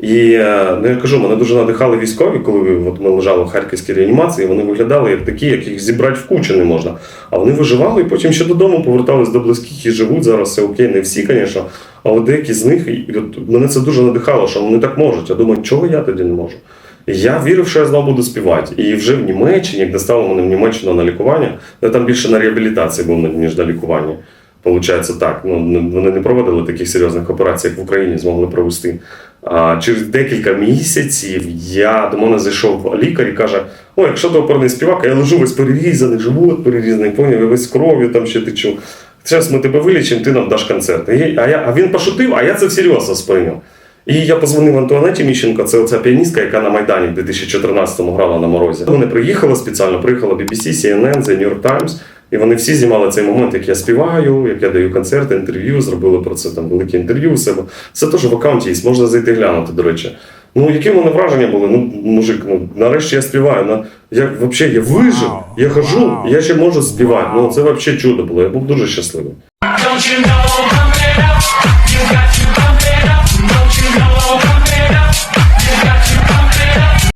І е, ну, я кажу, мене дуже надихали військові, коли от ми лежали в харківській реанімації, вони виглядали як такі, яких зібрати в кучу не можна. А вони виживали і потім ще додому повертались до близьких і живуть зараз. Все окей, не всі, звісно, але деякі з них, і от мене це дуже надихало, що вони так можуть. Я думаю, чого я тоді не можу? Я вірив, що я знову буду співати. І вже в Німеччині, як доставили мене в Німеччину на лікування, я там більше на реабілітації був, ніж на лікуванні. Получається так. Ну, вони не проводили таких серйозних операцій, як в Україні змогли провести. Через декілька місяців я до мене зайшов лікар і каже: О, якщо ти оперний співак, я лежу весь перерізаний, живот перерізаний, поняв, весь кров'ю там ще течу. Зараз ми тебе вилічимо, ти нам даш концерт. І, а, я, а він пошутив, а я це всерйоз сприйняв. І я позвонив Антуанеті Міщенко, це оця піаністка, яка на Майдані в 2014-му грала на морозі. Вони приїхали спеціально, приїхала BBC, CNN, The New York Times, і вони всі знімали цей момент, як я співаю, як я даю концерти, інтерв'ю, зробили про це там велике інтерв'ю у себе. Це теж в аккаунті є, можна зайти глянути, до речі. Ну, які в мене враження були? Ну, мужик, ну нарешті я співаю. На... я взагалі я вижив, я хожу, я ще можу співати. Ну це взагалі чудо було. Я був дуже щасливий.